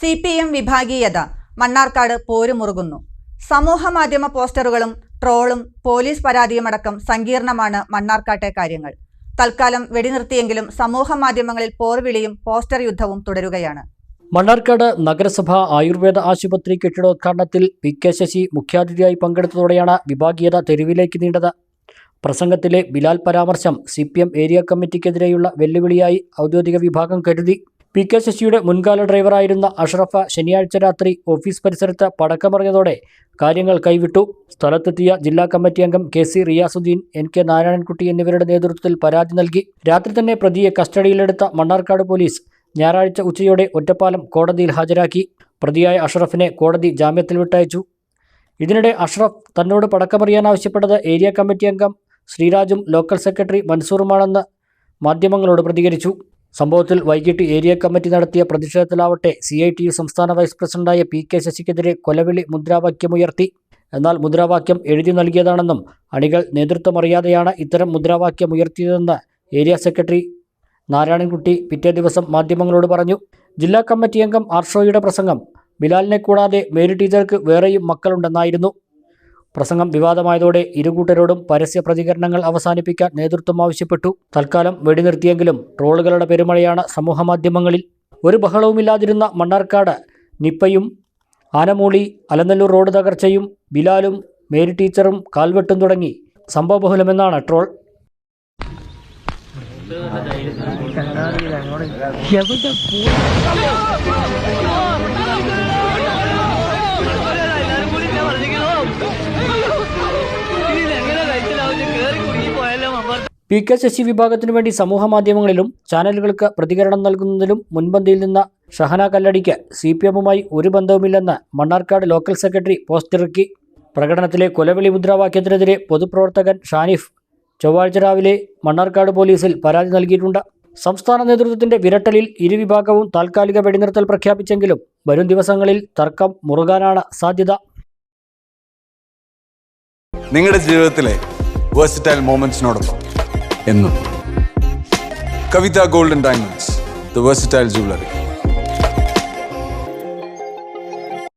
C P M വിഭാഗീയത മണ്ണാർക്കാട് പോരുമുറുകുന്നു. സമൂഹ മാധ്യമ പോസ്റ്ററുകളും ട്രോളും പോലീസ് പരാതിയുമടക്കം സങ്കീർണമാണ് മണ്ണാർക്കാട്ടെ കാര്യങ്ങൾ. തൽക്കാലം വെടിനിർത്തിയെങ്കിലും സമൂഹ മാധ്യമങ്ങളിൽ പോർവിളിയും പോസ്റ്റർ യുദ്ധവും തുടരുകയാണ്. മണ്ണാർക്കാട് നഗരസഭ ആയുർവേദ ആശുപത്രി കെട്ടിടോദ്ഘാടനത്തിൽ പി കെ ശശി മുഖ്യാതിഥിയായി പങ്കെടുത്തതോടെയാണ് വിഭാഗീയത തെരുവിലേക്ക് നീണ്ടത്. പ്രസംഗത്തിലെ ബിലാൽ പരാമർശം സി ഏരിയ കമ്മിറ്റിക്കെതിരെയുള്ള വെല്ലുവിളിയായി ഔദ്യോഗിക വിഭാഗം കരുതി. പി കെ ശശിയുടെ മുൻകാല ഡ്രൈവറായിരുന്ന അഷ്റഫ ശനിയാഴ്ച രാത്രി ഓഫീസ് പരിസരത്ത് പടക്കമറിഞ്ഞതോടെ കാര്യങ്ങൾ കൈവിട്ടു. സ്ഥലത്തെത്തിയ ജില്ലാ കമ്മിറ്റി അംഗം K C Riyasudheen N K Narayanankutty എന്നിവരുടെ നേതൃത്വത്തിൽ പരാതി നൽകി. രാത്രി തന്നെ പ്രതിയെ കസ്റ്റഡിയിലെടുത്ത മണ്ണാർക്കാട് പോലീസ് ഞായറാഴ്ച ഉച്ചയോടെ ഒറ്റപ്പാലം കോടതിയിൽ ഹാജരാക്കി. പ്രതിയായ അഷ്റഫിനെ കോടതി ജാമ്യത്തിൽ വിട്ടയച്ചു. ഇതിനിടെ അഷ്റഫ് തന്നോട് പടക്കമറിയാൻ ആവശ്യപ്പെട്ടത് ഏരിയ കമ്മിറ്റി അംഗം ശ്രീരാജും ലോക്കൽ സെക്രട്ടറി മൻസൂറുമാണെന്ന് മാധ്യമങ്ങളോട് പ്രതികരിച്ചു. സംഭവത്തിൽ വൈകിട്ട് ഏരിയ കമ്മിറ്റി നടത്തിയ പ്രതിഷേധത്തിലാവട്ടെ സി ഐ ടി യു സംസ്ഥാന വൈസ് പ്രസിഡന്റായ പി കെ ശശിക്കെതിരെ കൊലവിളി മുദ്രാവാക്യമുയർത്തി എന്നാൽ മുദ്രാവാക്യം എഴുതി നൽകിയതാണെന്നും അണികൾ നേതൃത്വമറിയാതെയാണ് ഇത്തരം മുദ്രാവാക്യം ഉയർത്തിയതെന്ന് ഏരിയ സെക്രട്ടറി നാരായണൻകുട്ടി പിറ്റേ ദിവസം മാധ്യമങ്ങളോട് പറഞ്ഞു. ജില്ലാ കമ്മിറ്റി അംഗം ആർഷോയുടെ പ്രസംഗം. ബിലാലിനെ കൂടാതെ മേരി ടീച്ചർക്ക് വേറെയും മക്കളുണ്ടെന്നായിരുന്നു. പ്രസംഗം വിവാദമായതോടെ ഇരുകൂട്ടരോടും പരസ്യ പ്രതികരണങ്ങൾ അവസാനിപ്പിക്കാൻ നേതൃത്വം ആവശ്യപ്പെട്ടു. തൽക്കാലം വെടിനിർത്തിയെങ്കിലും ട്രോളുകളുടെ പെരുമഴയാണ് സമൂഹമാധ്യമങ്ങളിൽ ഒരു ബഹളവുമില്ലാതിരുന്ന മണ്ണാർക്കാട് നിപ്പയും ആനമൂളി അലനല്ലൂർ റോഡ് തകർച്ചയും ബിലാലും മേരി ടീച്ചറും കാൽവെട്ടും തുടങ്ങി സംഭവബഹുലമെന്നാണ് ട്രോൾ. പി കെ ശശി വിഭാഗത്തിനു വേണ്ടി സമൂഹ മാധ്യമങ്ങളിലും ചാനലുകൾക്ക് പ്രതികരണം നൽകുന്നതിലും മുൻപന്തിയിൽ നിന്ന ഷഹന കല്ലടിക്ക് സി പി എമ്മുമായി ഒരു ബന്ധവുമില്ലെന്ന് മണ്ണാർക്കാട് ലോക്കൽ സെക്രട്ടറി പോസ്റ്റിറക്കി പ്രകടനത്തിലെ കൊലവിളി മുദ്രാവാക്യത്തിനെതിരെ പൊതുപ്രവർത്തകൻ ഷാനിഫ് ചൊവ്വാഴ്ച രാവിലെ മണ്ണാർക്കാട് പോലീസിൽ പരാതി നൽകിയിട്ടുണ്ട്. സംസ്ഥാന നേതൃത്വത്തിന്റെ വിരട്ടലിൽ ഇരുവിഭാഗവും താൽക്കാലിക വെടിനിർത്തൽ പ്രഖ്യാപിച്ചെങ്കിലും വരും ദിവസങ്ങളിൽ തർക്കം മുറുകാനാണ് സാധ്യത. നിങ്ങളുടെ ജീവിതത്തിലെ വേഴ്സിറ്റൈൽ മോമെന്റ്സിനോടൊപ്പം എന്നും. Kavitha golden diamonds the versatile jewellery.